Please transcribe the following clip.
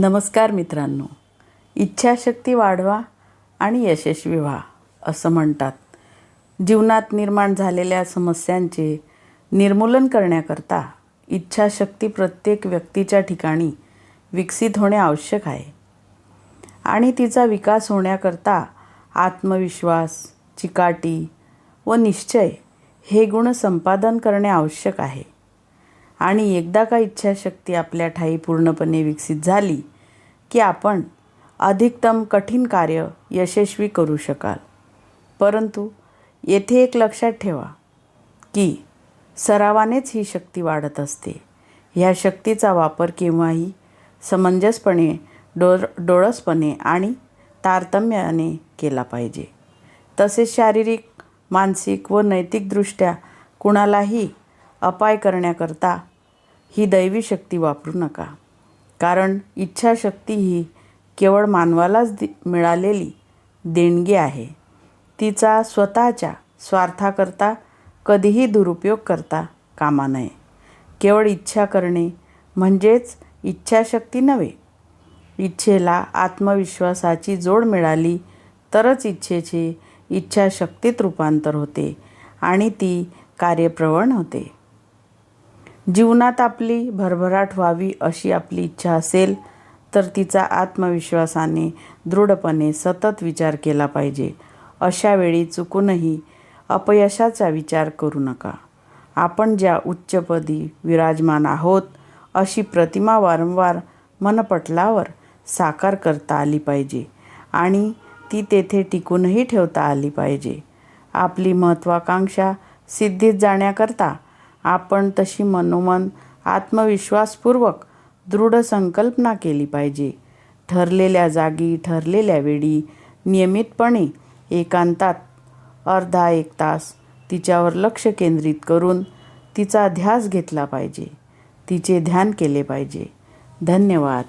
नमस्कार मित्रांनो. इच्छाशक्ती वाढवा आणि यशस्वी व्हा असं म्हणतात. जीवनात निर्माण झालेल्या समस्यांचे निर्मूलन करण्याकरता इच्छाशक्ती प्रत्येक व्यक्तीच्या ठिकाणी विकसित होणे आवश्यक आहे. आणि तिचा विकास होण्याकरता आत्मविश्वास चिकाटी व निश्चय हे गुण संपादन करणे आवश्यक आहे. आणि एकदा का इच्छाशक्ती आपल्या ठाई पूर्णपणे विकसित झाली की आपण अधिकतम कठीण कार्य यशस्वी करू शकाल. परंतु येथे एक लक्षात ठेवा की सरावानेच ही शक्ती वाढत असते. ह्या शक्तीचा वापर केव्हाही समंजसपणे डोर डोळसपणे आणि तारतम्याने केला पाहिजे. तसेच शारीरिक मानसिक व नैतिकदृष्ट्या कुणालाही अपाय करण्याकरता ही दैवी शक्ती वापरू नका. कारण इच्छाशक्ती ही केवळ मानवालाच दि मिळालेली देणगी आहे. तिचा स्वतःच्या स्वार्थाकरता कधीही दुरुपयोग करता कामा नये. केवळ इच्छा करणे म्हणजेच इच्छाशक्ती नव्हे. इच्छेला आत्मविश्वासाची जोड मिळाली तरच इच्छेचे इच्छाशक्तीत रूपांतर होते आणि ती कार्यप्रवण होते. जीवनात आपली भरभराट व्हावी अशी आपली इच्छा असेल तर तिचा आत्मविश्वासाने दृढपणे सतत विचार केला पाहिजे. अशा वेळी चुकूनही अपयशाचा विचार करू नका. आपण ज्या उच्चपदी विराजमान आहोत अशी प्रतिमा वारंवार मनपटलावर साकार करता आली पाहिजे आणि ती तेथे टिकूनही ठेवता आली पाहिजे. आपली महत्त्वाकांक्षा सिद्धीत जाण्याकरता आपण तशी मनोमन आत्मविश्वासपूर्वक दृढ संकल्पना केली पाहिजे. ठरलेल्या जागी ठरलेल्या वेळी नियमितपणे एकांतात अर्धा एक तास तिच्यावर लक्ष केंद्रित करून तिचा ध्यास घेतला पाहिजे. तिचे ध्यान केले पाहिजे. धन्यवाद.